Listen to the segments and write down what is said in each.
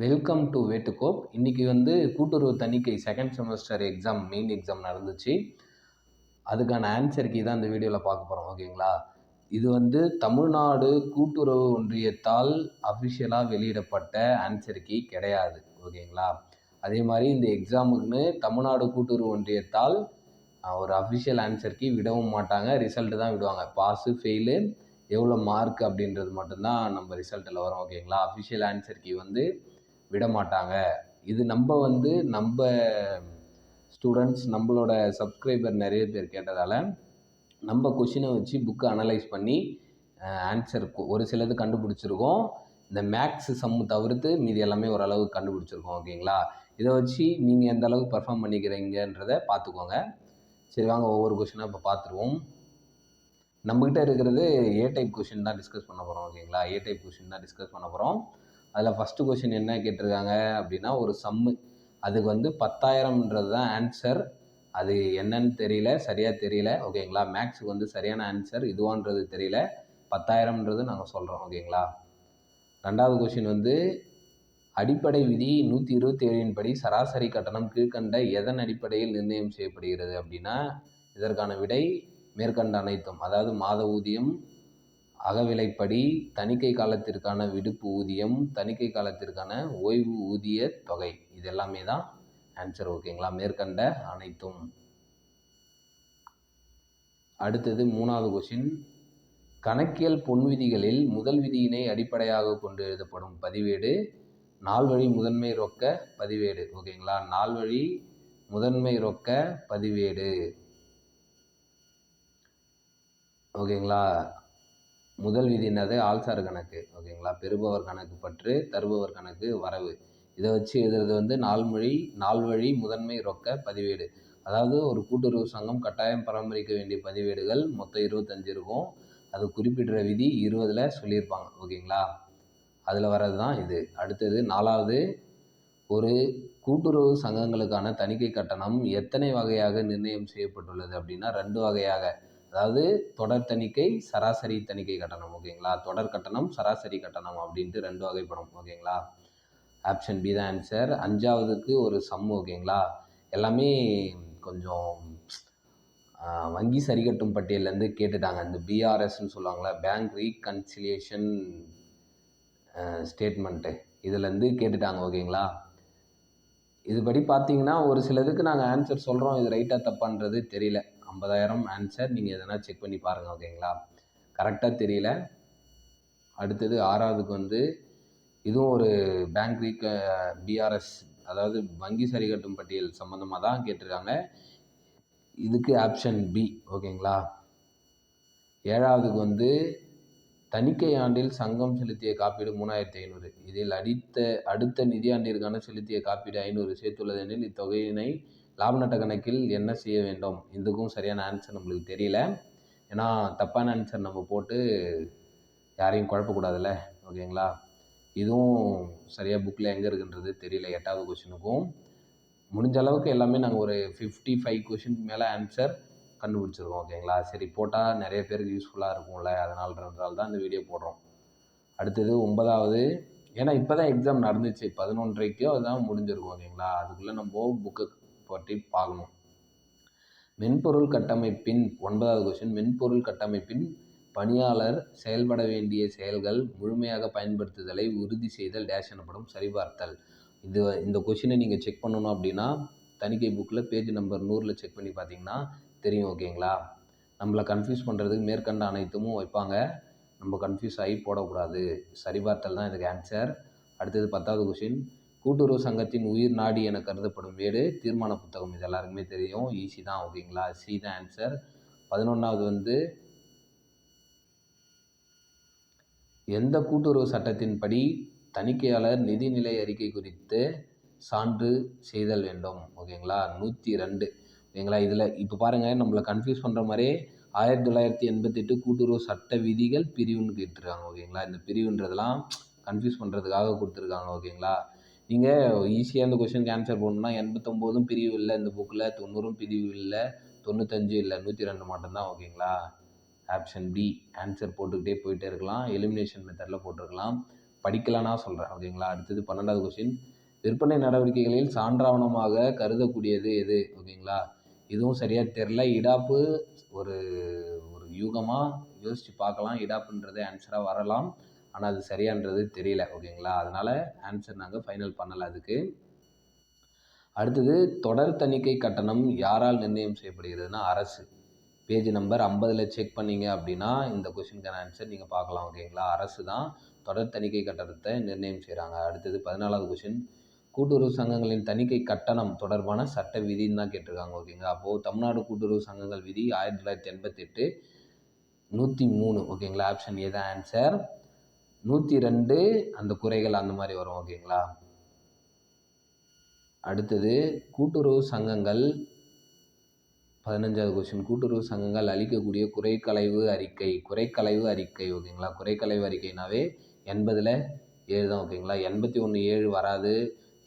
Welcome to வேட்டுக்கோப் இன்றைக்கி வந்து கூட்டுறவு தணிக்கை second semester exam main exam நடந்துச்சு. அதுக்கான ஆன்சர் கீ தான் இந்த வீடியோவில் பார்க்க போகிறோம் ஓகேங்களா? இது வந்து தமிழ்நாடு கூட்டுறவு ஒன்றியத்தால் அஃபிஷியலாக வெளியிடப்பட்ட ஆன்சருக்கு கிடையாது ஓகேங்களா? அதே மாதிரி இந்த எக்ஸாமுக்குன்னு தமிழ்நாடு கூட்டுறவு ஒன்றியத்தால் ஒரு அஃபிஷியல் ஆன்சர் விடவும் மாட்டாங்க. ரிசல்ட்டு தான் விடுவாங்க. பாஸு ஃபெயிலு எவ்வளோ மார்க் அப்படின்றது மட்டும்தான் நம்ம ரிசல்ட்டில் வரும் ஓகேங்களா? அஃபிஷியல் ஆன்சர் கீ வந்து விட மாட்டாங்க இது நம்ம வந்து நம்ம ஸ்டூடெண்ட்ஸ் நம்மளோட சப்ஸ்கிரைபர் நிறைய பேர் கேட்டதால் நம்ம கொஷினை வச்சு புக்கை அனலைஸ் பண்ணி ஆன்சர் ஒரு சிலது கண்டுபிடிச்சிருக்கோம். இந்த மேக்ஸ் சம்மு தவிர்த்து மீதி எல்லாமே ஓரளவு கண்டுபிடிச்சிருக்கோம் ஓகேங்களா இதை வச்சு நீங்கள் எந்த அளவுக்கு பர்ஃபார்ம் பண்ணிக்கிறீங்கன்றதை பார்த்துக்கோங்க சரி வாங்க ஒவ்வொரு கொஷினாக இப்போ பார்த்துருவோம் நம்மக்கிட்ட இருக்கிறது ஏ டைப் கொஷின் தான் டிஸ்கஸ் பண்ண போகிறோம் ஓகேங்களா ஏ டைப் கொஷின் தான் டிஸ்கஸ் பண்ண போகிறோம் அதில் ஃபஸ்ட்டு கொஷின் என்ன கேட்டிருக்காங்க அப்படின்னா ஒரு சம்மு அதுக்கு வந்து பத்தாயிரம்ன்றது தான் ஆன்சர் அது என்னன்னு தெரியல சரியாக தெரியல. ஓகேங்களா மேக்ஸுக்கு வந்து சரியான ஆன்சர் இதுவான்றது தெரியல. பத்தாயிரம்ன்றது நாங்கள் சொல்கிறோம் ஓகேங்களா ரெண்டாவது கொஷின் வந்து அடிப்படை விதி நூற்றி இருபத்தி ஏழின் படி சராசரி கட்டணம் கீழ்கண்ட எதன் அடிப்படையில் நிர்ணயம் செய்யப்படுகிறது அப்படின்னா இதற்கான விடை மேற்கண்ட அனைத்தும். அதாவது மாத ஊதியம் அகவிலைப்படி தணிக்கை காலத்திற்கான விடுப்பு ஊதியம் தணிக்கை காலத்திற்கான ஓய்வு ஊதிய தொகை. இது எல்லாமே தான் ஆன்சர் ஓகேங்களா மேற்கண்ட அனைத்தும். அடுத்தது மூணாவது கொஷின் கணக்கியல் பொன் விதிகளில் முதல் விதியினை அடிப்படையாக கொண்டு எழுதப்படும் பதிவேடு. நால்வழி முதன்மை ரொக்க பதிவேடு. ஓகேங்களா நால்வழி முதன்மை ரொக்க பதிவேடு. ஓகேங்களா முதல் விதி என்னது? ஆள்சார் கணக்கு. ஓகேங்களா? பெறுபவர் கணக்கு பற்று தருபவர் கணக்கு வரவு. இதை வச்சு எழுதுறது வந்து நால்மொழி நால்வழி முதன்மை ரொக்க பதிவேடு. அதாவது ஒரு கூட்டுறவு சங்கம் கட்டாயம் பராமரிக்க வேண்டிய பதிவேடுகள் மொத்தம் இருபத்தஞ்சு இருக்கும். அது குறிப்பிடுற விதி இருபதில் சொல்லியிருப்பாங்க. ஓகேங்களா? அதில் வர்றது தான் இது. அடுத்தது நாலாவது ஒரு கூட்டுறவு சங்கங்களுக்கான தணிக்கை கட்டணம் எத்தனை வகையாக நிர்ணயம் செய்யப்பட்டுள்ளது அப்படின்னா ரெண்டு வகையாக. அதாவது தொடர் தணிக்கை சராசரி தணிக்கை கட்டணம் ஓகேங்களா? தொடர் கட்டணம் சராசரி கட்டணம் அப்படின்ட்டு ரெண்டு வகைப்படும் ஓகேங்களா? ஆப்ஷன் பி தான் ஆன்சர் அஞ்சாவதுக்கு ஒரு சம் ஓகேங்களா? எல்லாமே கொஞ்சம் வங்கி சரிகட்டும் பட்டியலேருந்து கேட்டுட்டாங்க. இந்த பிஆர்எஸ்ன்னு சொல்லுவாங்களே பேங்க் ரீகன்சிலியேஷன் ஸ்டேட்மெண்ட்டு இதுலேருந்து கேட்டுட்டாங்க ஓகேங்களா? இதுபடி பார்த்தீங்கன்னா ஒரு சிலதுக்கு நாங்கள் ஆன்சர் சொல்கிறோம் இது ரைட்டாக தப்பான்றது தெரியல. ஐம்பதாயிரம் ஆன்சர் நீங்கள் எதனா செக் பண்ணி பாருங்கள் ஓகேங்களா கரெக்டாக தெரியல. அடுத்தது ஆறாவதுக்கு வந்து இதுவும் ஒரு பேங்க் ரீக பிஆர்எஸ் அதாவது வங்கி சரி கட்டும் பட்டியல் சம்மந்தமாக தான் கேட்டிருக்காங்க. இதுக்கு ஆப்ஷன் பி ஓகேங்களா ஏழாவதுக்கு வந்து தணிக்கை ஆண்டில் சங்கம் செலுத்திய காப்பீடு மூணாயிரத்தி ஐநூறு. இதில் அடித்த அடுத்த நிதியாண்டிற்கான செலுத்திய காப்பீடு ஐநூறு. சேர்த்துள்ளது எனில் இத்தொகையினை லாப நட்ட கணக்கில் என்ன செய்ய வேண்டும்? இதுக்கும் சரியான ஆன்சர் நம்மளுக்கு தெரியல. ஏன்னா தப்பான ஆன்சர் நம்ம போட்டு யாரையும் குழப்பக்கூடாதுல்ல? ஓகேங்களா? இதுவும் சரியாக புக்கில் எங்கே இருக்குன்றது தெரியல எட்டாவது கொஷினுக்கும் முடிஞ்ச அளவுக்கு எல்லாமே நாங்கள் ஒரு ஃபிஃப்டி ஃபைவ் கொஷின் மேலே ஆன்சர் கண்டுபிடிச்சிருக்கோம் ஓகேங்களா? சரி போட்டால் நிறைய பேருக்கு யூஸ்ஃபுல்லாக இருக்கும்ல அதனாலன்றதால தான் இந்த வீடியோ போடுறோம். அடுத்தது ஒன்பதாவது. ஏன்னா இப்போ தான் எக்ஸாம் நடந்துச்சு பதினொன்றைக்கோ அதுதான் முடிஞ்சிருக்கும் ஓகேங்களா? அதுக்குள்ளே நம்ம புக்கு பற்றி பார்க்கணும். மென்பொருள் கட்டமைப்பின் ஒன்பதாவது கொஷின் மென்பொருள் கட்டமைப்பின் பணியாளர் செயல்பட வேண்டிய செயல்கள் முழுமையாக பயன்படுத்துதலை உறுதி செய்தல் டேஷ் எனப்படும் சரிபார்த்தல். இது இந்த கொஷினை நீங்கள் செக் பண்ணணும் அப்படின்னா தணிக்கை புக்கில் பேஜ் நம்பர் நூறில் செக் பண்ணி பார்த்தீங்கன்னா தெரியும் ஓகேங்களா நம்மளை கன்ஃபியூஸ் பண்ணுறதுக்கு மேற்கண்ட அனைத்தும் வைப்பாங்க. நம்ம கன்ஃபியூஸ் ஆகி போடக்கூடாது. சரிபார்த்தல் தான் இதுக்கு ஆன்சர் அடுத்தது பத்தாவது கொஷின் கூட்டுறவு சங்கத்தின் உயிர் நாடி என கருதப்படும் வீடு தீர்மான புத்தகம். இது எல்லாருக்குமே தெரியும். ஈஸி தான் ஓகேங்களா? சி தான் ஆன்சர் பதினொன்றாவது வந்து எந்த கூட்டுறவு சட்டத்தின்படி தணிக்கையாளர் நிதிநிலை அறிக்கை குறித்து சான்று செய்தல் வேண்டும்? ஓகேங்களா? நூற்றி ரெண்டு. ஓகேங்களா? இதில் இப்போ பாருங்கள் நம்மளை கன்ஃபியூஸ் பண்ணுற மாதிரியே ஆயிரத்தி தொள்ளாயிரத்தி எண்பத்தெட்டு கூட்டுறவு சட்ட விதிகள் பிரிவுன்னு கேட்டிருக்காங்க ஓகேங்களா? இந்த பிரிவுன்றதெல்லாம் கன்ஃபியூஸ் பண்ணுறதுக்காக கொடுத்துருக்காங்க ஓகேங்களா? நீங்கள் ஈஸியாக இந்த கொஷனுக்கு ஆன்சர் போடணும்னா எண்பத்தொம்போதும் பிரிவு இல்லை இந்த புக்கில் தொண்ணூறும் பிரிவு இல்லை தொண்ணூத்தஞ்சு இல்லை நூற்றி ரெண்டு மட்டும்தான் ஓகேங்களா ஆப்ஷன் பி ஆன்சர் போட்டுக்கிட்டே போயிட்டே இருக்கலாம். எலிமினேஷன் மெத்தடில் போட்டிருக்கலாம். படிக்கலான்னா சொல்கிறேன் ஓகேங்களா அடுத்தது பன்னெண்டாவது கொஷின் விற்பனை நடவடிக்கைகளில் சான்றாவணமாக கருதக்கூடியது எது ஓகேங்களா இதுவும் சரியாக தெரில இடாப்பு ஒரு ஒரு யூகமாக யோசித்து பார்க்கலாம். இடாப்புன்றது ஆன்சராக வரலாம். ஆனால் அது சரியான்றது தெரியல ஓகேங்களா? அதனால் ஆன்சர் நாங்கள் ஃபைனல் பண்ணலை அதுக்கு. அடுத்தது தொடர் தணிக்கை கட்டணம் யாரால் நிர்ணயம் செய்யப்படுகிறதுனா அரசு. பேஜ் நம்பர் ஐம்பதில் செக் பண்ணீங்க அப்படின்னா இந்த கொஷினுக்கான ஆன்சர் நீங்கள் பார்க்கலாம் ஓகேங்களா? அரசு தான் தொடர் தணிக்கை கட்டணத்தை நிர்ணயம் செய்கிறாங்க அடுத்தது பதினாலாவது கொஷின் கூட்டுறவு சங்கங்களின் தணிக்கை கட்டணம் தொடர்பான சட்ட விதின்னு தான் கேட்டிருக்காங்க ஓகேங்களா? அப்போது தமிழ்நாடு கூட்டுறவு சங்கங்கள் விதி ஆயிரத்தி தொள்ளாயிரத்தி எண்பத்தெட்டு நூற்றி மூணு ஓகேங்களா? ஆப்ஷன் ஏதான் ஆன்சர் நூற்றி ரெண்டு அந்த குறைகள் அந்த மாதிரி வரும் ஓகேங்களா? அடுத்தது கூட்டுறவு சங்கங்கள் பதினஞ்சாவது கொஸ்டின் கூட்டுறவு சங்கங்கள் அளிக்கக்கூடிய குறைக்கலைவு அறிக்கை குறைக்கலைவு அறிக்கை ஓகேங்களா? குறைக்கலைவு அறிக்கைனாவே எண்பதில் ஏழு தான் ஓகேங்களா? எண்பத்தி ஒன்று ஏழு வராது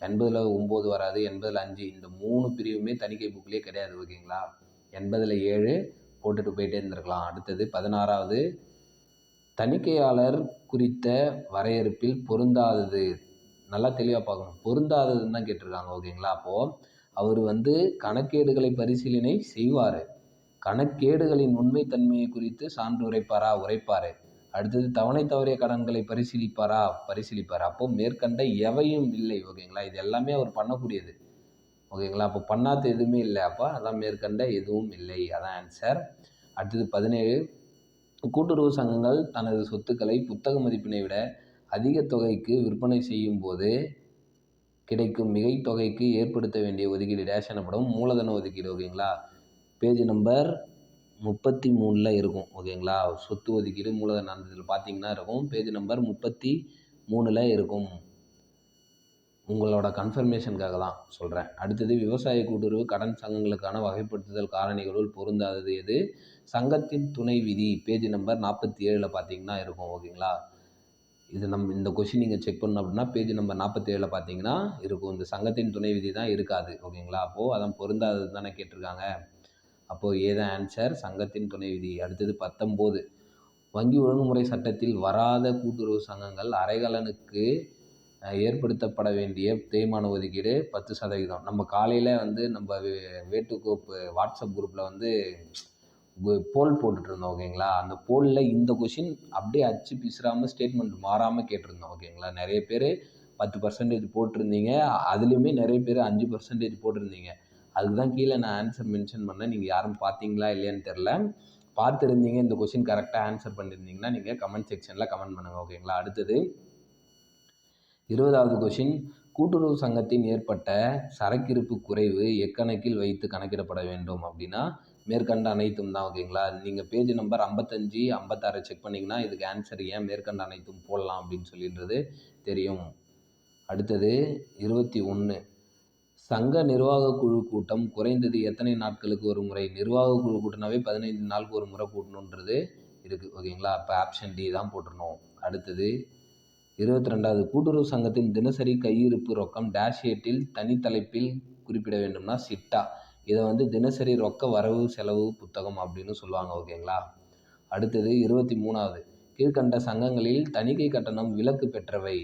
எண்பதில் ஒம்பது வராது எண்பதில் அஞ்சு. இந்த மூணு பிரிவுமே தணிக்கை புக்லேயே கிடையாது ஓகேங்களா? எண்பதில் ஏழு போட்டுட்டு போயிட்டே இருந்திருக்கலாம். அடுத்தது பதினாறாவது தணிக்கையாளர் குறித்த வரையறுப்பில் பொருந்தாதது. நல்லா தெளிவாக பார்க்கணும். பொருந்தாததுன்னு தான் கேட்டிருக்காங்க ஓகேங்களா? அப்போது அவர் வந்து கணக்கேடுகளை பரிசீலனை செய்வார். கணக்கேடுகளின் உண்மைத்தன்மையை குறித்து சான்று உரைப்பாரா? உரைப்பார். அடுத்தது தவணை தவறிய கடன்களை பரிசீலிப்பாரா? பரிசீலிப்பார். அப்போ மேற்கண்ட எவையும் இல்லை ஓகேங்களா? இது எல்லாமே அவர் பண்ணக்கூடியது. ஓகேங்களா? அப்போ பண்ணாத எதுவுமே இல்லை. அப்போ அதான் மேற்கண்ட எதுவும் இல்லை. அதான் ஆன்சர் அடுத்தது பதினேழு கூட்டுறவு சங்கங்கள் தனது சொத்துக்களை புத்தக மதிப்பினை விட அதிக தொகைக்கு விற்பனை செய்யும் போது கிடைக்கும் மிகை தொகைக்கு ஏற்படுத்த வேண்டிய ஒதுக்கீடு டேஷ் எனப்படும் மூலதன ஒதுக்கீடு ஓகேங்களா? பேஜ் நம்பர் முப்பத்தி மூணில் இருக்கும் ஓகேங்களா? சொத்து ஒதுக்கீடு மூலதன அந்த இதில் பார்த்தீங்கன்னா இருக்கும். பேஜ் நம்பர் முப்பத்தி மூணில் இருக்கும். உங்களோட கன்ஃபர்மேஷனுக்காக தான் சொல்கிறேன் அடுத்தது விவசாய கூட்டுறவு கடன் சங்கங்களுக்கான வகைப்படுத்துதல் காரணிகளுள் பொருந்தாதது எது? சங்கத்தின் துணை விதி பேஜ் நம்பர் நாற்பத்தி ஏழில் பார்த்தீங்கன்னா இருக்கும் ஓகேங்களா? இது நம்ம இந்த கொஷின் நீங்கள் செக் பண்ணணும் அப்படின்னா பேஜ் நம்பர் நாற்பத்தி ஏழில் பார்த்தீங்கன்னா இருக்கும். இந்த சங்கத்தின் துணை விதி தான் இருக்காது ஓகேங்களா? அப்போது அதான் பொருந்தாதது தானே கேட்டிருக்காங்க. அப்போது ஏதான் ஆன்சர் சங்கத்தின் துணை விதி. அடுத்தது பத்தொம்போது. வங்கி ஒழுங்குமுறை சட்டத்தில் வராத கூட்டுறவு சங்கங்கள் அரைகலனுக்கு ஏற்படுத்தப்பட வேண்டிய தேய்மான ஒதுக்கீடு பத்து சதவீதம். நம்ம காலையில் வந்து நம்ம வேட்டுக்கோப்பு வாட்ஸ்அப் குரூப்பில் வந்து போல் போட்டுட்ருந்தோம் ஓகேங்களா? அந்த போலில் இந்த கொஷின் அப்படியே அச்சு பிசுறாமல் ஸ்டேட்மெண்ட் மாறாமல் கேட்டிருந்தோம் ஓகேங்களா? நிறைய பேர் பத்து பர்சன்டேஜ் போட்டிருந்தீங்க. அதுலேயுமே நிறைய பேர் அஞ்சு பர்சன்டேஜ் போட்டிருந்தீங்க. அதுக்கு தான் கீழே நான் ஆன்சர் மென்ஷன் பண்ணேன். நீங்கள் யாரும் பார்த்தீங்களா இல்லையான்னு தெரில பார்த்துருந்தீங்க இந்த கொஷின் கரெக்டாக ஆன்சர் பண்ணியிருந்தீங்கன்னா நீங்கள் கமெண்ட் செக்ஷனில் கமெண்ட் பண்ணுங்கள் ஓகேங்களா? அடுத்தது இருபதாவது கொஷின் கூட்டுறவு சங்கத்தின் ஏற்பட்ட சரக்கிருப்பு குறைவு எக்கணக்கில் வைத்து கணக்கிடப்பட வேண்டும் அப்படின்னா மேற்கண்ட அனைத்தும் தான் ஓகேங்களா நீங்கள் பேஜ் நம்பர் ஐம்பத்தஞ்சு ஐம்பத்தாறு செக் பண்ணிங்கன்னா இதுக்கு ஆன்சர் ஏன் மேற்கண்ட அனைத்தும் போடலாம் அப்படின்னு சொல்லின்றது தெரியும். அடுத்தது இருபத்தி ஒன்று சங்க நிர்வாக குழு கூட்டம் குறைந்தது எத்தனை நாட்களுக்கு ஒரு முறை? நிர்வாக குழு கூட்டினாவே பதினைந்து நாளுக்கு ஒரு முறை கூட்டணுன்றது இருக்குது ஓகேங்களா அப்போ ஆப்ஷன் டி தான் போட்டுருணும். அடுத்தது இருபத்தி ரெண்டாவது கூட்டுறவு சங்கத்தின் தினசரி கையிருப்பு ரொக்கம் டேஷ் ஏட்டில் தனித்தலைப்பில் குறிப்பிட வேண்டும்னா சிட்டா. இதை வந்து தினசரி ரொக்க வரவு செலவு புத்தகம் அப்படின்னு சொல்லுவாங்க ஓகேங்களா? அடுத்தது இருபத்தி மூணாவது கீழ்கண்ட சங்கங்களில் தணிக்கை கட்டணம் விலக்கு பெற்றவை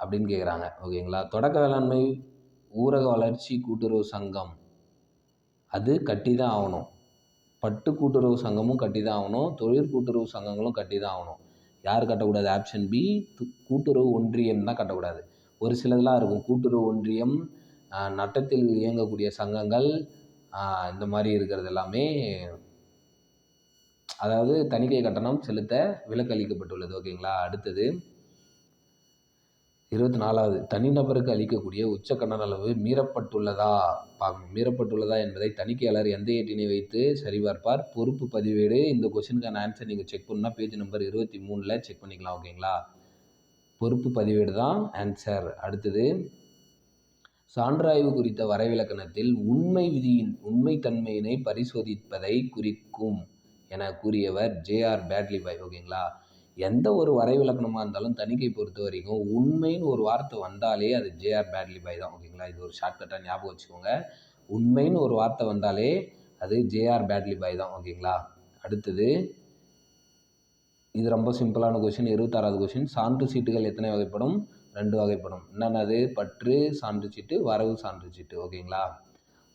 அப்படின்னு கேட்குறாங்க ஓகேங்களா? தொடக்க வேளாண்மை ஊரக வளர்ச்சி கூட்டுறவு சங்கம் அது கட்டி தான் ஆகணும். பட்டு கூட்டுறவு சங்கமும் கட்டி தான் ஆகணும். தொழில் கூட்டுறவு சங்கங்களும் கட்டி தான் ஆகணும். யார் கட்டக்கூடாது? ஆப்ஷன் பி கூட்டுறவு ஒன்றியம் தான் கட்டக்கூடாது. ஒரு சிலதெல்லாம் இருக்கும். கூட்டுறவு ஒன்றியம் நட்டத்தில் இயங்கக்கூடிய சங்கங்கள் இந்த மாதிரி இருக்கிறது எல்லாமே அதாவது தணிக்கை கட்டணம் செலுத்த விலக்கு அளிக்கப்பட்டுள்ளது. ஓகேங்களா? அடுத்தது இருபத்தி நாலாவது தனிநபருக்கு அளிக்கக்கூடிய உச்ச கடன் அளவு மீறப்பட்டுள்ளதா? பார்க்கணும் மீறப்பட்டுள்ளதா என்பதை தணிக்கையாளர் எந்த ஏட்டினை வைத்து சரிபார்ப்பார்? பொறுப்பு பதிவேடு. இந்த கொஷினுக்கான ஆன்சர் நீங்கள் செக் பண்ணால் பேஜ் நம்பர் இருபத்தி மூணில் செக் பண்ணிக்கலாம் ஓகேங்களா பொறுப்பு பதிவேடு தான் ஆன்சர் அடுத்தது சான்றாய்வு குறித்த வரைவிலக்கணத்தில் உண்மை விதியின் உண்மைத்தன்மையினை பரிசோதிப்பதை குறிக்கும் என கூறியவர் ஜேஆர் பேட்லிபாய் ஓகேங்களா எந்த ஒரு வரைவிலக்கணமாக இருந்தாலும் தணிக்கை பொறுத்த வரைக்கும் உண்மைன்னு ஒரு வார்த்தை வந்தாலே அது ஜேஆர் பேட்லி பாய் தான் ஓகேங்களா? இது ஒரு ஷார்ட்கட்டாக ஞாபகம் வச்சுக்கோங்க. உண்மைன்னு ஒரு வார்த்தை வந்தாலே அது ஜேஆர் பேட்லி பாய் தான் ஓகேங்களா? அடுத்தது இது ரொம்ப சிம்பிளான கொஷின் இருபத்தாறாவது கொஷின் சான்று சீட்டுகள் எத்தனை வகைப்படும்? ரெண்டு வகைப்படும். என்னென்னது? பற்று சான்று சீட்டு வரவு சான்று சீட்டு ஓகேங்களா?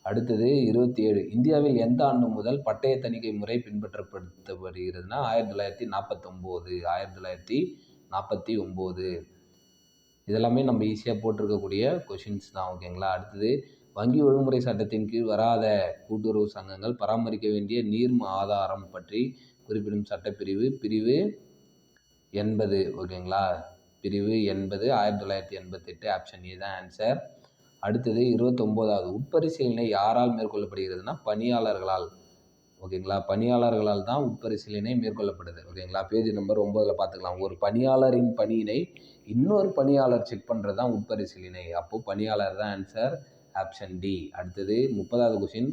அடுத்தது இருபத்தி ஏழு இந்தியாவில் எந்த ஆண்டு முதல் பட்டய தணிக்கை முறை பின்பற்றப்படுத்தப்படுகிறதுனா ஆயிரத்தி தொள்ளாயிரத்தி நாற்பத்தொம்போது ஆயிரத்தி தொள்ளாயிரத்தி நாற்பத்தி ஒம்பது. இதெல்லாமே நம்ம ஈஸியாக போட்டிருக்கக்கூடிய கொஷின்ஸ் தான் ஓகேங்களா அடுத்தது வங்கி ஒழுங்குமுறை சட்டத்தின் கீழ் வராத கூட்டுறவு சங்கங்கள் பராமரிக்க வேண்டிய நீர்ம ஆதாரம் பற்றி குறிப்பிடும் சட்டப்பிரிவு பிரிவு எண்பது ஓகேங்களா பிரிவு எண்பது ஆயிரத்தி தொள்ளாயிரத்தி எண்பத்தெட்டு ஆப்ஷன் ஏ தான் ஆன்சர் அடுத்தது இருபத்தொம்போதாவது உட்பரிசீலனை யாரால் மேற்கொள்ளப்படுகிறதுனா பணியாளர்களால். ஓகேங்களா? பணியாளர்களால் தான் உட்பரிசீலனை மேற்கொள்ளப்படுது. ஓகேங்களா? பேஜ் நம்பர் ஒம்போதில் பார்த்துக்கலாம். ஒரு பணியாளரின் பணியினை இன்னொரு பணியாளர் செக் பண்ணுறது தான் உட்பரிசீலனை. அப்போது பணியாளர் தான் ஆன்சர் ஆப்ஷன் டி அடுத்தது முப்பதாவது கொஷின்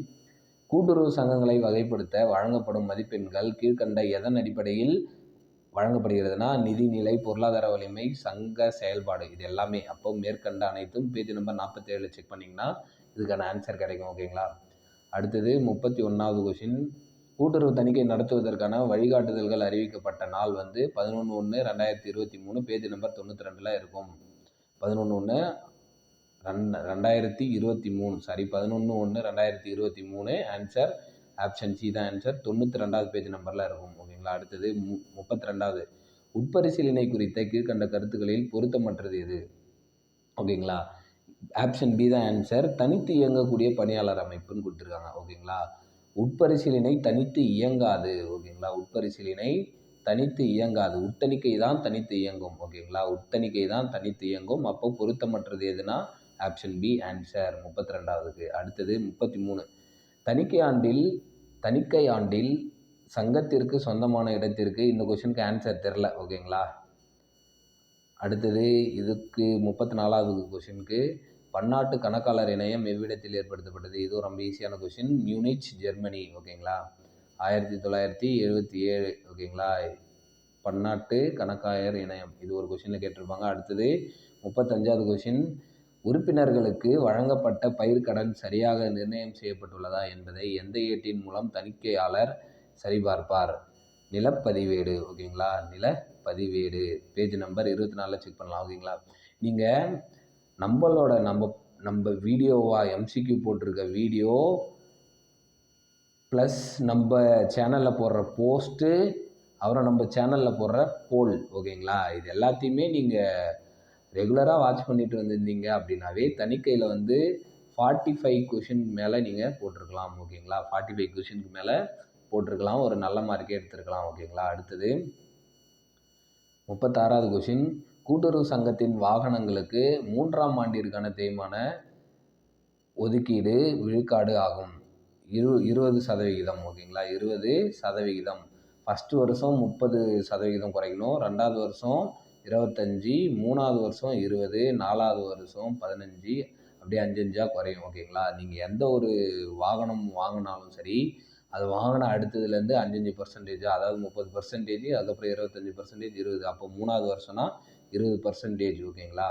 கூட்டுறவு சங்கங்களை வகைப்படுத்த வழங்கப்படும் மதிப்பெண்கள் கீழ்கண்ட எதன் அடிப்படையில் வழங்கப்படுகிறதுனா நிதிநிலை பொருளாதார வலிமை சங்க செயல்பாடு இது எல்லாமே. அப்போ மேற்கண்ட அனைத்தும் பேஜ் நம்பர் நாற்பத்தேழு செக் பண்ணிங்கன்னா இதுக்கான ஆன்சர் கிடைக்கும் ஓகேங்களா அடுத்தது முப்பத்தி ஒன்றாவது கொஷின் கூட்டுறவு தணிக்கை நடத்துவதற்கான வழிகாட்டுதல்கள் அறிவிக்கப்பட்ட நாள் வந்து பதினொன்று ஒன்று ரெண்டாயிரத்தி இருபத்தி மூணு பேஜ் நம்பர் தொண்ணூற்றி ரெண்டில் இருக்கும். பதினொன்று ஒன்று ரெண் ரெண்டாயிரத்தி இருபத்தி மூணு சாரி பதினொன்று ஒன்று ரெண்டாயிரத்தி இருபத்தி மூணு ஆன்சர் ஆப்ஷன் சி தான் ஆன்சர் தொண்ணூற்றி ரெண்டாவது பேஜ் நம்பரில் இருக்கும். ஓகேங்களா அடுத்தது மு முப்பத்தி ரெண்டாவது உட்பரிசீலனை குறித்த கீழ்கண்ட கருத்துக்களில் பொருத்தமற்றது எது? ஓகேங்களா ஆப்ஷன் பி தான் ஆன்சர் தனித்து இயங்கக்கூடிய பணியாளர் அமைப்புன்னு கொடுத்துருக்காங்க. ஓகேங்களா உட்பரிசீலனை தனித்து இயங்காது. ஓகேங்களா உட்பரிசீலனை தனித்து இயங்காது. உட்தணிக்கை தான் தனித்து இயங்கும். ஓகேங்களா உட்தணிக்கை தான் தனித்து இயங்கும். அப்போ பொருத்தமற்றது எதுனா? ஆப்ஷன் பி ஆன்சர் முப்பத்தி ரெண்டாவதுக்கு அடுத்தது முப்பத்தி மூணு. தணிக்கை ஆண்டில் தணிக்கை ஆண்டில் சங்கத்திற்கு சொந்தமான இடத்திற்கு இந்த கொஷினுக்கு ஆன்சர் தெரில ஓகேங்களா? அடுத்தது இதுக்கு முப்பத்தி நாலாவது கொஷினுக்கு பன்னாட்டு கணக்காளர் இணையம் எவ்விடத்தில் ஏற்படுத்தப்பட்டது? இதுவும் ரொம்ப ஈஸியான கொஷின் மியூனிச் ஜெர்மனி ஓகேங்களா? ஆயிரத்தி தொள்ளாயிரத்தி எழுபத்தி ஏழு ஓகேங்களா? பன்னாட்டு கணக்காயர் இணையம். இது ஒரு கொஷினில் கேட்டிருப்பாங்க. அடுத்தது முப்பத்தஞ்சாவது கொஷின் உறுப்பினர்களுக்கு வழங்கப்பட்ட பயிர்க்கடன் சரியாக நிர்ணயம் செய்யப்பட்டுள்ளதா என்பதை எந்த ஏட்டின் மூலம் தணிக்கையாளர் சரிபார்ப்பார்? நிலப்பதிவேடு ஓகேங்களா? நிலப்பதிவேடு. பேஜ் நம்பர் இருபத்தி நாலில் செக் பண்ணலாம் ஓகேங்களா? நீங்கள் நம்மளோட நம்ம நம்ம வீடியோவாக எம்சிக்யூ போட்டிருக்க வீடியோ ப்ளஸ் நம்ம சேனலில் போடுற போஸ்ட்டு அப்புறம் நம்ம சேனலில் போடுற போல் ஓகேங்களா? இது எல்லாத்தையுமே நீங்கள் ரெகுலராக வாட்ச் பண்ணிட்டு வந்திருந்தீங்க அப்படின்னாவே தணிக்கையில் வந்து ஃபார்ட்டி ஃபைவ் கொஷின் மேலே நீங்கள் போட்டிருக்கலாம் ஓகேங்களா ஃபார்ட்டி ஃபைவ் கொஷினுக்கு மேலே போட்டிருக்கலாம் ஒரு நல்ல மார்க்கே எடுத்திருக்கலாம் ஓகேங்களா அடுத்தது முப்பத்தாறாவது கொஷின் கூட்டுறவு சங்கத்தின் வாகனங்களுக்கு மூன்றாம் ஆண்டிற்கான தேய்மான ஒதுக்கீடு விழுக்காடு ஆகும். இரு இருபது சதவிகிதம் ஓகேங்களா இருபது சதவிகிதம். ஃபஸ்ட்டு வருஷம் முப்பது சதவிகிதம் குறைக்கணும். ரெண்டாவது வருஷம் இருபத்தஞ்சி மூணாவது வருஷம் இருபது நாலாவது வருஷம் பதினஞ்சு அப்படியே அஞ்சு அஞ்சாக குறையும் ஓகேங்களா? நீங்கள் எந்த ஒரு வாகனம் வாங்கினாலும் சரி அது வாங்கின அடுத்ததுலேருந்து அஞ்சஞ்சு பர்சன்டேஜ் அதாவது முப்பது பர்சன்டேஜ் அதுக்கப்புறம் இருபத்தஞ்சி பர்சன்டேஜ் இருபது அப்போ மூணாவது வருஷம்னா இருபது பர்சன்டேஜ் ஓகேங்களா?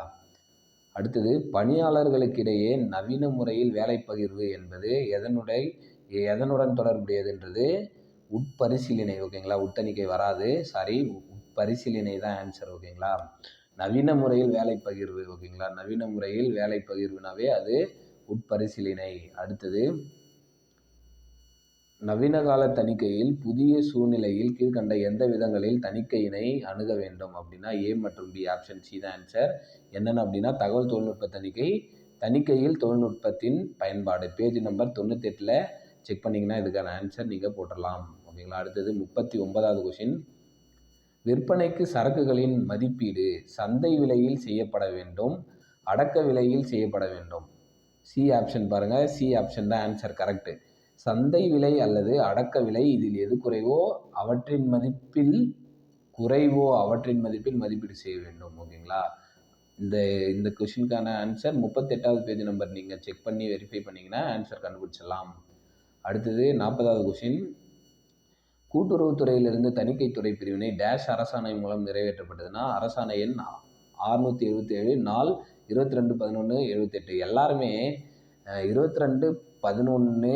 அடுத்தது பணியாளர்களுக்கிடையே நவீன முறையில் வேலை பகிர்வு என்பது எதனுடைய எதனுடன் தொடர்புடையதுன்றது? உட்பரிசீலனை ஓகேங்களா? உட்டணிக்கை வராது. சாரி உட்பரிசீலனை தான் ஆன்சர் ஓகேங்களா? நவீன முறையில் வேலை பகிர்வு ஓகேங்களா? நவீன முறையில் வேலை பகிர்வுனாவே அது உட்பரிசீலனை. அடுத்தது நவீன கால தணிக்கையில் புதிய சூழ்நிலையில் கீழ்கண்ட எந்த விதங்களில் தணிக்கையினை அணுக வேண்டும்? அப்படின்னா ஏ மற்றும் பி ஆப்ஷன் சி தான் ஆன்சர் என்னென்ன அப்படின்னா தகவல் தொழில்நுட்ப தணிக்கை தணிக்கையில் தொழில்நுட்பத்தின் பயன்பாடு. பேஜ் நம்பர் தொண்ணூத்தெட்டில் செக் பண்ணிங்கன்னா இதுக்கான ஆன்சர் நீங்கள் போட்டுடலாம். ஓகேங்களா? அடுத்தது முப்பத்தி ஒன்பதாவது கொஷின் விற்பனைக்கு சரக்குகளின் மதிப்பீடு சந்தை விலையில் செய்யப்பட வேண்டும் அடக்க விலையில் செய்யப்பட வேண்டும். சி ஆப்ஷன் பாருங்கள் சி ஆப்ஷன் தான் ஆன்சர் கரெக்டு சந்தை விலை அல்லது அடக்க விலை இதில் எது குறைவோ அவற்றின் மதிப்பில் குறைவோ அவற்றின் மதிப்பில் மதிப்பீடு செய்ய வேண்டும். ஓகேங்களா? இந்த இந்த கொஷினுக்கான ஆன்சர் முப்பத்தெட்டாவது பேஜ் நம்பர் நீங்கள் செக் பண்ணி வெரிஃபை பண்ணிங்கன்னா ஆன்சர் கண்டுபிடிச்சிடலாம். அடுத்தது நாற்பதாவது கொஷின் கூட்டுறவுத்துறையிலிருந்து தணிக்கைத்துறை பிரிவினை டேஷ் அரசாணை மூலம் நிறைவேற்றப்பட்டதுன்னா அரசாணை எண் அறுநூற்றி எழுபத்தி ஏழு நாள் இருபத்தி ரெண்டு பதினொன்று எழுபத்தெட்டு எல்லாருமே இருபத்தி ரெண்டு பதினொன்று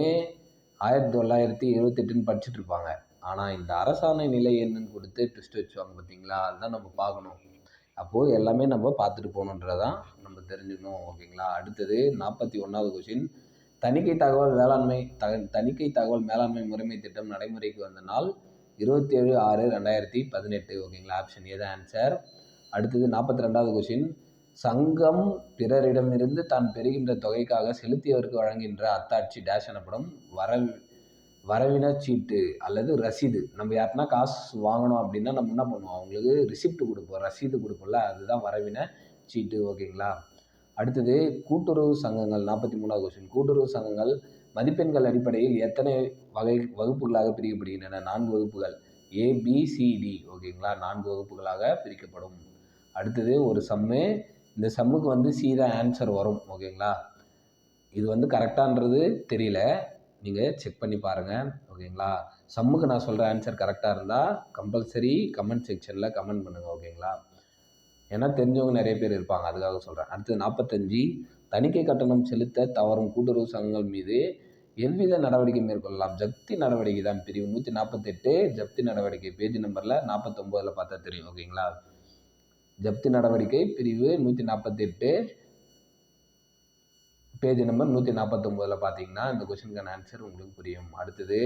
ஆயிரத்தி தொள்ளாயிரத்தி எழுபத்தெட்டுன்னு படிச்சுட்டு இருப்பாங்க ஆனால் இந்த அரசாணை நிலை என்னன்னு கொடுத்து ட்விஸ்ட் வச்சுவாங்க பார்த்தீங்களா அதுதான் நம்ம பார்க்கணும். அப்போது எல்லாமே நம்ம பார்த்துட்டு போகணுன்றதான் நம்ம தெரிஞ்சுக்கணும் ஓகேங்களா? அடுத்தது நாற்பத்தி ஒன்றாவது கொஷின் தணிக்கை தகவல் வேளாண்மை த தணிக்கை தகவல் மேலாண்மை முறைமை திட்டம் நடைமுறைக்கு வந்த நாள் இருபத்தி ஏழு ஆறு ரெண்டாயிரத்தி பதினெட்டு. ஓகேங்களா? ஆப்ஷன் ஏ தான் ஆன்சர் அடுத்தது நாற்பத்தி ரெண்டாவது கொஷின் சங்கம் பிறரிடமிருந்து தான் பெறுகின்ற தொகைக்காக செலுத்தியவருக்கு வழங்குகின்ற அத்தாட்சி டேஷ் எனப்படும் வர வரவின சீட்டு அல்லது ரசீது. நம்ம யாருன்னா காசு வாங்கணும் அப்படின்னா நம்ம என்ன பண்ணுவோம்? அவங்களுக்கு ரிசிப்ட் கொடுப்போம். ரசீது கொடுப்போம்ல? அதுதான் வரவின சீட்டு. ஓகேங்களா? அடுத்தது கூட்டுறவு சங்கங்கள் நாற்பத்தி மூணாவது கொஸ்டின் கூட்டுறவு சங்கங்கள் மதிப்பெண்கள் அடிப்படையில் எத்தனை வகை வகுப்புகளாக பிரிக்கப்படுகின்றன? நான்கு வகுப்புகள். ஏபிசிடி ஓகேங்களா நான்கு வகுப்புகளாக பிரிக்கப்படும். அடுத்தது ஒரு சம்மு இந்த சம்முக்கு வந்து சி தான் ஆன்சர் வரும் ஓகேங்களா இது வந்து கரெக்டான்றது தெரியல. நீங்கள் செக் பண்ணி பாருங்கள் ஓகேங்களா சம்முக்கு நான் சொல்கிற ஆன்சர் கரெக்டாக இருந்தால் கம்பல்சரி கமெண்ட் செக்ஷனில் கமெண்ட் பண்ணுங்கள் ஓகேங்களா ஏன்னா தெரிஞ்சவங்க நிறைய பேர் இருப்பாங்க. அதுக்காக சொல்கிறேன் அடுத்தது நாற்பத்தஞ்சு தணிக்கை கட்டணம் செலுத்த தவறும் கூட்டுறவு சங்கங்கள் மீது எவ்வித நடவடிக்கை மேற்கொள்ளலாம். ஜப்தி நடவடிக்கை தான் பிரிவு. நூற்றி நாற்பத்தெட்டு ஜப்தி நடவடிக்கை. பேஜ் நம்பரில் நாற்பத்தொம்போதில் பார்த்தா தெரியும். ஓகேங்களா? ஜப்தி நடவடிக்கை பிரிவு நூற்றி நாற்பத்தெட்டு பேஜ் நம்பர் நூற்றி நாற்பத்தொம்போதில் பார்த்தீங்கன்னா இந்த கொஷினுக்கான ஆன்சர் உங்களுக்கு புரியும். அடுத்தது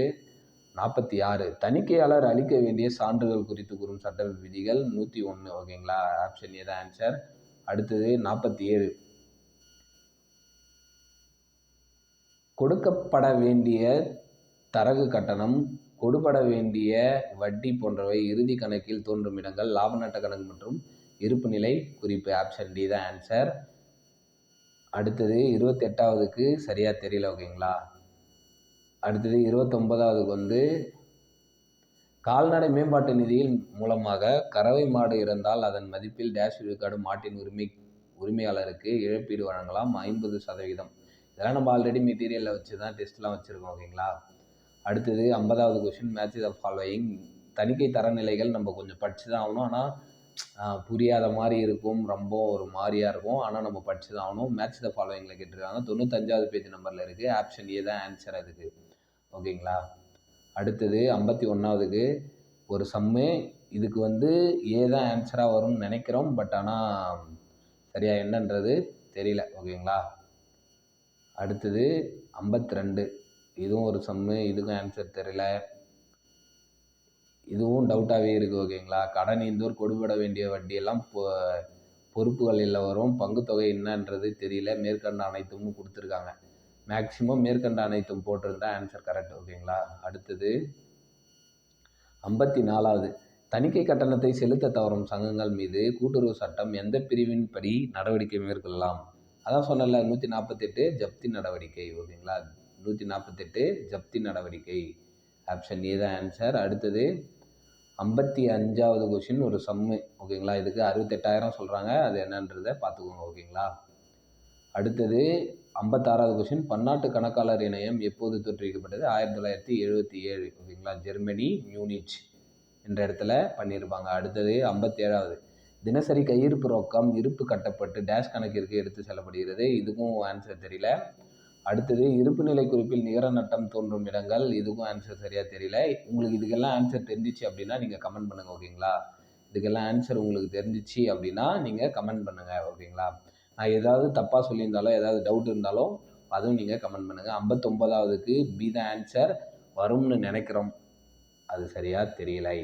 நாற்பத்தி ஆறு. தணிக்கையாளர் அளிக்க வேண்டிய சான்றுகள் குறித்து கூறும் சட்ட விதிகள் நூற்றி ஒன்று ஓகேங்களா ஆப்ஷன் ஏ தான் ஆன்சர் அடுத்தது நாற்பத்தி ஏழு. கொடுக்கப்பட வேண்டிய தரகு கட்டணம் கொடுபட வேண்டிய வட்டி போன்றவை இறுதி கணக்கில் தோன்றும் இடங்கள் லாப நட்ட கணக்கு மற்றும் இருப்பு நிலை குறிப்பு. ஆப்ஷன் டி தான் ஆன்சர் அடுத்தது இருபத்தெட்டாவதுக்கு சரியாக தெரியல ஓகேங்களா அடுத்தது இருபத்தொம்பதாவதுக்கு வந்து கால்நடை மேம்பாட்டு நிதியின் மூலமாக கறவை மாடு இறந்தால் அதன் மதிப்பில் டேஷ் விழுக்காடு மாட்டின் உரிமை உரிமையாளருக்கு இழப்பீடு வழங்கலாம் ஐம்பது சதவீதம். இதெல்லாம் நம்ம ஆல்ரெடி மெட்டீரியலில் வச்சு தான் டெஸ்ட்லாம் வச்சுருக்கோம் ஓகேங்களா? அடுத்தது ஐம்பதாவது கொஷின் மேட்ச் த ஃபாலோயிங் தணிக்கை தரநிலைகள் நம்ம கொஞ்சம் படித்து தான் ஆகணும் ஆனால் புரியாத மாதிரி இருக்கும் ரொம்ப ஒரு மாதிரியாக இருக்கும். ஆனால் நம்ம படித்து தான் ஆகணும் மேட்ச் த ஃபாலோயிங்கில் கேட்டிருக்காங்க. தொண்ணூத்தஞ்சாவது பேஜ் நம்பரில் இருக்குது ஆப்ஷன் ஏ தான் ஆன்சர் அதுக்கு. ஓகேங்களா? அடுத்தது ஐம்பத்தி ஒன்றாவதுக்கு ஒரு சம்மு. இதுக்கு வந்து ஏ தான் ஆன்சராக வரும்னு நினைக்கிறோம். பட் ஆனால் சரியாக என்னன்றது தெரியல. ஓகேங்களா? அடுத்தது ஐம்பத்தி ரெண்டு. இதுவும் ஒரு சம்மு. இதுக்கும் ஆன்சர் தெரியல. இதுவும் டவுட்டாகவே இருக்குது ஓகேங்களா? கடன் ஈந்தோர் கொடுபட வேண்டிய வட்டியெல்லாம் பொ பொறுப்புகளில் வரும். பங்குத்தொகை என்னன்றது தெரியல. மேற்கண்ட அனைத்தும் கொடுத்துருக்காங்க. மேக்ஸிமம் மேற்கண்ட அனைத்தும் போட்டிருந்தா ஆன்சர் கரெக்ட் ஓகேங்களா அடுத்தது ஐம்பத்தி நாலாவது தணிக்கை கட்டணத்தை செலுத்த தவறும் சங்கங்கள் மீது கூட்டுறவு சட்டம் எந்த பிரிவின் படி நடவடிக்கை மேற்கொள்ளலாம்? அதான் சொன்னல நூற்றி நாற்பத்தெட்டு ஜப்தி நடவடிக்கை ஓகேங்களா நூற்றி நாற்பத்தெட்டு ஜப்தி நடவடிக்கை. ஆப்ஷன் ஏ தான் ஆன்சர் அடுத்தது ஐம்பத்தி அஞ்சாவது கொஷின் ஒரு சம்மு ஓகேங்களா இதுக்கு அறுபத்தெட்டாயிரம் சொல்கிறாங்க அது என்னன்றதை பார்த்துக்கோங்க ஓகேங்களா அடுத்தது ஐம்பத்தாறாவது கொஷின் பன்னாட்டு கணக்காளர் இணையம் எப்போது தோற்றுவிக்கப்பட்டது? ஆயிரத்தி தொள்ளாயிரத்தி எழுபத்தி ஏழு ஓகேங்களா? ஜெர்மனி மியூனிச் என்ற இடத்துல பண்ணியிருப்பாங்க. அடுத்தது ஐம்பத்தேழாவது. தினசரி கையிருப்பு ரொக்கம் இருப்பு கட்டப்பட்டு டேஷ் கணக்கிற்கு எடுத்து செல்லப்படுகிறது. இதுக்கும் ஆன்சர் தெரியல. அடுத்தது இருப்பு நிலை குறிப்பில் நிகர நட்டம் தோன்றும் இடங்கள். இதுக்கும் ஆன்சர் சரியாக தெரியல. உங்களுக்கு இதுக்கெல்லாம் ஆன்சர் தெரிஞ்சிச்சு அப்படின்னா நீங்கள் கமெண்ட் பண்ணுங்கள் ஓகேங்களா? இதுக்கெல்லாம் ஆன்சர் உங்களுக்கு தெரிஞ்சிச்சு அப்படின்னா நீங்கள் கமெண்ட் பண்ணுங்கள் ஓகேங்களா? நான் ஏதாவது தப்பாக சொல்லியிருந்தாலோ ஏதாவது டவுட் இருந்தாலோ அதுவும் நீங்கள் கமெண்ட் பண்ணுங்கள் ஐம்பத்தொம்பதாவதுக்கு பி த ஆன்சர் வரும்னு நினைக்கிறோம். அது சரியாக தெரியலை.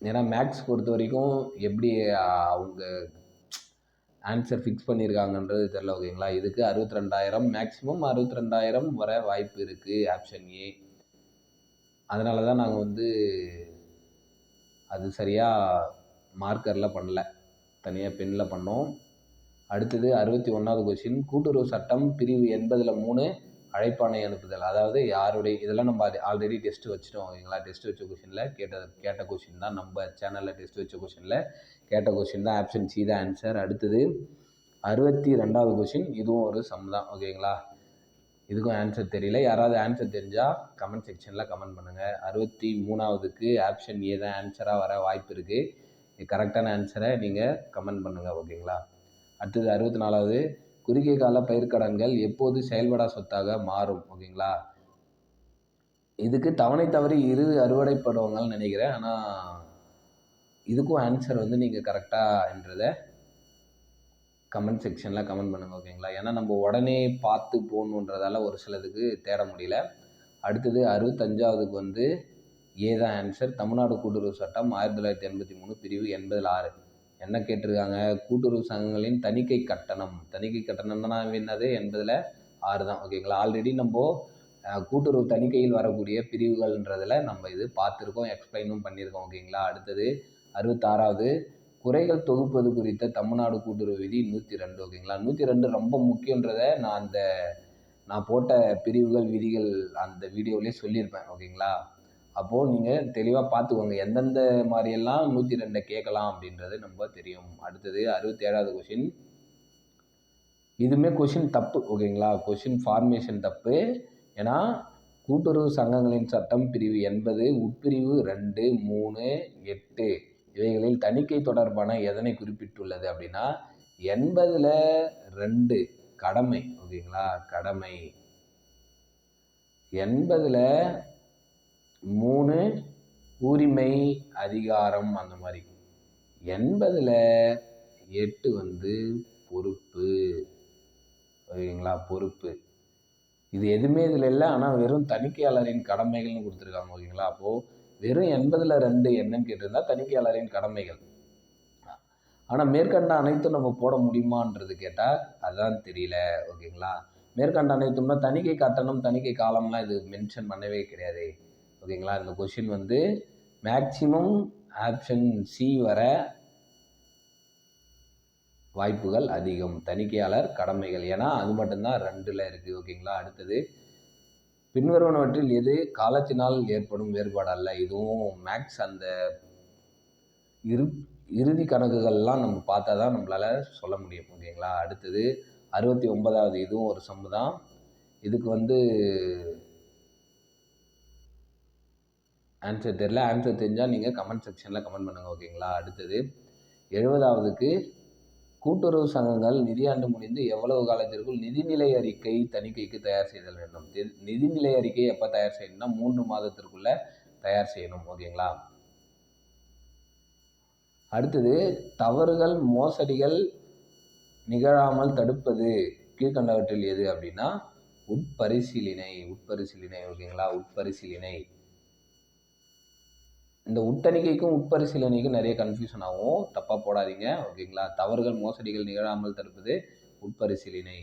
ஏன்னா மேக்ஸ் பொறுத்த வரைக்கும் எப்படி அவங்க ஆன்சர் ஃபிக்ஸ் பண்ணியிருக்காங்கன்றது தெரில ஓகேங்களா இதுக்கு அறுபத்தி ரெண்டாயிரம் மேக்ஸிமம் அறுபத்தி ரெண்டாயிரம் வர வாய்ப்பு இருக்குது ஆப்ஷன் ஏ அதனால தான் நாங்கள் வந்து அது சரியாக மார்க்கரில் பண்ணல. தனியாக பெண்ணில் பண்ணோம். அடுத்தது அறுபத்தி ஒன்றாவது கொஷின் கூட்டுறவு சட்டம் பிரிவு எண்பதில் மூணு அழைப்பானை அனுப்புதல். அதாவது யாருடைய இதெல்லாம் நம்ம அது ஆல்ரெடி டெஸ்ட் வச்சுட்டோம் ஓகேங்களா டெஸ்ட் வச்ச கொஷினில் கேட்ட கேட்ட கொஷின் தான் நம்ம சேனலில் டெஸ்ட் வச்ச கொஷினில் கேட்ட கொஷின் தான் ஆப்ஷன் சி தான் ஆன்சர் அடுத்தது அறுபத்தி ரெண்டாவது கொஷின் இதுவும் ஒரு சம் தான். ஓகேங்களா? இதுக்கும் ஆன்சர் தெரியல. யாராவது ஆன்சர் தெரிஞ்சால் கமெண்ட் செக்ஷனில் கமெண்ட் பண்ணுங்கள் அறுபத்தி மூணாவதுக்கு ஆப்ஷன் ஏ தான் ஆன்சராக வர வாய்ப்பு இருக்குது கரெக்டான ஆன்சரை நீங்கள் கமெண்ட் பண்ணுங்கள் ஓகேங்களா? அடுத்தது அறுபத்தி நாலாவது குறுகிய கால பயிர்க்கடன்கள் எப்போது செயல்படா சொத்தாக மாறும்? ஓகேங்களா? இதுக்கு தவணை தவறி இரு அறுவடைப்படுவாங்கன்னு நினைக்கிறேன். ஆனால் இதுக்கும் ஆன்சர் வந்து நீங்கள் கரெக்டாகன்றத கமெண்ட் செக்ஷனில் கமெண்ட் பண்ணுங்கள் ஓகேங்களா? ஏன்னா நம்ம உடனே பார்த்து போகணுன்றதால ஒரு சிலதுக்கு தேட முடியல. அடுத்தது அறுபத்தஞ்சாவதுக்கு வந்து ஏதான் ஆன்சர் தமிழ்நாடு கூட்டுறவு சட்டம் ஆயிரத்தி தொள்ளாயிரத்தி எண்பத்தி மூணு பிரிவு எண்பதில் ஆறு. என்ன கேட்டிருக்காங்க? கூட்டுறவு சங்கங்களின் தணிக்கை கட்டணம். தணிக்கை கட்டணம் தான்? என்னது? என்பதில் ஆறு தான். ஓகேங்களா ஆல்ரெடி நம்ம கூட்டுறவு தணிக்கையில் வரக்கூடிய பிரிவுகள்ன்றதில் நம்ம இது பார்த்துருக்கோம் எக்ஸ்பிளைனும் பண்ணியிருக்கோம். ஓகேங்களா அடுத்தது அறுபத்தாறாவது குறைகள் தொகுப்பது குறித்த தமிழ்நாடு கூட்டுறவு விதி நூற்றி ரெண்டு ஓகேங்களா நூற்றி ரெண்டு ரொம்ப முக்கியன்றதை நான் அந்த நான் போட்ட பிரிவுகள் விதிகள் அந்த வீடியோவிலே சொல்லியிருப்பேன். ஓகேங்களா அப்போது நீங்கள் தெளிவாக பார்த்துக்கோங்க எந்தெந்த மாதிரியெல்லாம் நூற்றி ரெண்டை கேட்கலாம் அப்படின்றது நம்ம தெரியும். அடுத்தது அறுபத்தி ஏழாவது கொஷின் இதுவுமே கொஷின் தப்பு ஓகேங்களா கொஷின் ஃபார்மேஷன் தப்பு. ஏன்னா கூட்டுறவு சங்கங்களின் சட்டம் பிரிவு எண்பது உட்பிரிவு ரெண்டு மூணு எட்டு. இவைகளில் தணிக்கை தொடர்பான எதனை குறிப்பிட்டுள்ளது அப்படின்னா எண்பதில் ரெண்டு கடமை ஓகேங்களா கடமை. எண்பதில் மூணு உரிமை அதிகாரம் அந்த மாதிரி. எண்பதில் எட்டு வந்து பொறுப்பு. ஓகேங்களா பொறுப்பு. இது எதுவுமே இதில் இல்லை. ஆனால் வெறும் தணிக்கையாளரின் கடமைகள்னு கொடுத்துருக்காங்க ஓகேங்களா? அப்போது வெறும் எண்பதில் ரெண்டு என்னன்னு கேட்டிருந்தா தணிக்கையாளரின் கடமைகள். ஆனால் மேற்கண்ட அனைத்தும் நம்ம போட முடியுமான்றது கேட்டால் அதுதான் தெரியல ஓகேங்களா? மேற்கண்ட அனைத்தும்னா தணிக்கை கட்டணம் தணிக்கை காலம்லாம் இது மென்ஷன் பண்ணவே கிடையாது. ஓகேங்களா? இந்த கொஷின் வந்து மேக்சிமம் ஆப்ஷன் சி வர வாய்ப்புகள் அதிகம். தணிக்கையாளர் கடமைகள். ஏன்னா அது மட்டும்தான் ரெண்டில் இருக்குது ஓகேங்களா? அடுத்தது பின்வருவனவற்றில் எது காலத்தினால் ஏற்படும் வேறுபாடு அல்ல? இதுவும் மேக்ஸ் அந்த இரு இறுதி கணக்குகள்லாம் நம்ம பார்த்தா தான் நம்மளால் சொல்ல முடியும். ஓகேங்களா? அடுத்தது அறுபத்தி ஒன்பதாவது இதுவும் ஒரு சம்மு தான். இதுக்கு வந்து ஆன்சர் தெரில ஆன்சர் தெரிஞ்சால் நீங்கள் கமெண்ட் செக்ஷனில் கமெண்ட் பண்ணுங்கள் ஓகேங்களா அடுத்தது எழுபதாவதுக்கு கூட்டுறவு சங்கங்கள் நிதியாண்டு முடிந்து எவ்வளவு காலத்திற்குள் நிதிநிலை அறிக்கை தணிக்கைக்கு தயார் செய்தல் வேண்டும்? தி- நிதிநிலை அறிக்கை எப்போ தயார் செய்யணும்னா மூன்று மாதத்திற்குள்ள தயார் செய்யணும் ஓகேங்களா அடுத்தது தவறுகள் மோசடிகள் நிகழாமல் தடுப்பது கீழ்கண்டவற்றில் எது அப்படின்னா உட்பரிசீலனை உட்பரிசீலனை ஓகேங்களா உட்பரிசீலனை. இந்த உட்தணிக்கைக்கும் உட்பரிசீலனைக்கும் நிறைய கன்ஃபியூஷன் ஆகும். தப்பாக போடாதீங்க ஓகேங்களா? தவறுகள் மோசடிகள் நிகழாமல் தடுப்பது உட்பரிசீலனை.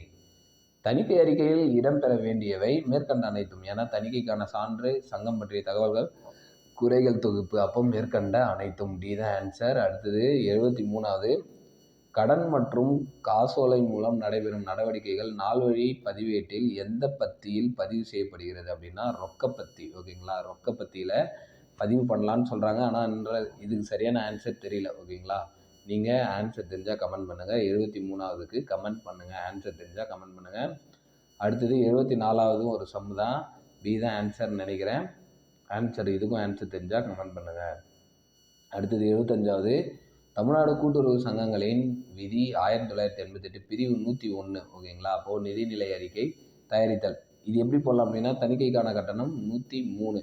தணிக்கை அறிக்கையில் இடம்பெற வேண்டியவை மேற்கண்ட அனைத்தும். ஏன்னா தணிக்கைக்கான சான்று சங்கம் பற்றிய தகவல்கள் குறைகள் தொகுப்பு அப்போ மேற்கண்ட அனைத்தும். டி தான் ஆன்சர் அடுத்தது எழுபத்தி மூணாவது. கடன் மற்றும் காசோலை மூலம் நடைபெறும் நடவடிக்கைகள் நால்வழி பதிவேட்டில் எந்த பத்தியில் பதிவு செய்யப்படுகிறது அப்படின்னா ரொக்கப்பத்தி ஓகேங்களா? ரொக்கப்பத்தியில் பதிவு பண்ணலான்னு சொல்கிறாங்க ஆனால் என்ற இதுக்கு சரியான ஆன்சர் தெரியல. ஓகேங்களா? நீங்கள் ஆன்சர் தெரிஞ்சால் கமெண்ட் பண்ணுங்கள் எழுபத்தி மூணாவதுக்கு கமெண்ட் பண்ணுங்கள் ஆன்சர் தெரிஞ்சால் கமெண்ட் பண்ணுங்கள் அடுத்தது எழுபத்தி நாலாவதும் ஒரு சம் தான். பி தான் ஆன்சர்னு நினைக்கிறேன். ஆன்சர் இதுக்கும் ஆன்சர் தெரிஞ்சால் கமெண்ட் பண்ணுங்கள் அடுத்தது எழுபத்தஞ்சாவது தமிழ்நாடு கூட்டுறவு சங்கங்களின் விதி ஆயிரத்தி தொள்ளாயிரத்தி எண்பத்தெட்டு பிரிவு நூற்றி ஒன்று ஓகேங்களா? அப்போது நிதிநிலை அறிக்கை தயாரித்தல். இது எப்படி போடலாம் அப்படின்னா தணிக்கைக்கான கட்டணம் நூற்றி மூணு.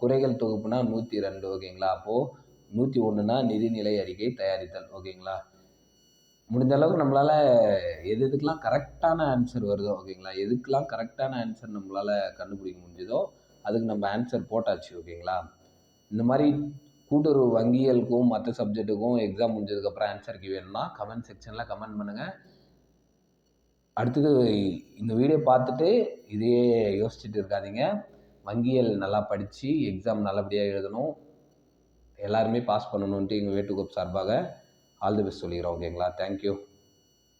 குறைகள் தொகுப்புனா நூற்றி ரெண்டு ஓகேங்களா? அப்போது நூற்றி ஒன்றுனா நிதிநிலை அறிக்கை தயாரித்தல் ஓகேங்களா? முடிஞ்ச அளவுக்கு நம்மளால் எது எதுக்கெலாம் கரெக்டான ஆன்சர் வருதோ ஓகேங்களா? எதுக்கெலாம் கரெக்டான ஆன்சர் நம்மளால் கண்டுபிடிக்க முடிஞ்சதோ அதுக்கு நம்ம ஆன்சர் போட்டாச்சு ஓகேங்களா? இந்த மாதிரி கூட்டுறவு வங்கிகளுக்கும் மற்ற சப்ஜெக்ட்டுக்கும் எக்ஸாம் முடிஞ்சதுக்கப்புறம் ஆன்சருக்கு வேணும்னா கமெண்ட் செக்ஷனில் கமெண்ட் பண்ணுங்கள் அடுத்தது இந்த வீடியோ பார்த்துட்டு இதையே யோசிச்சுட்டு இருக்காதீங்க. வங்கியல் நல்லா படித்து எக்ஸாம் நல்லபடியாக எழுதணும். எல்லாருமே பாஸ் பண்ணணுன்ட்டு எங்கள் வேட்டுகோப் சார்பாக ஆல் தி பெஸ்ட் சொல்லிக்கிறோம் ஓகேங்களா தேங்க்யூ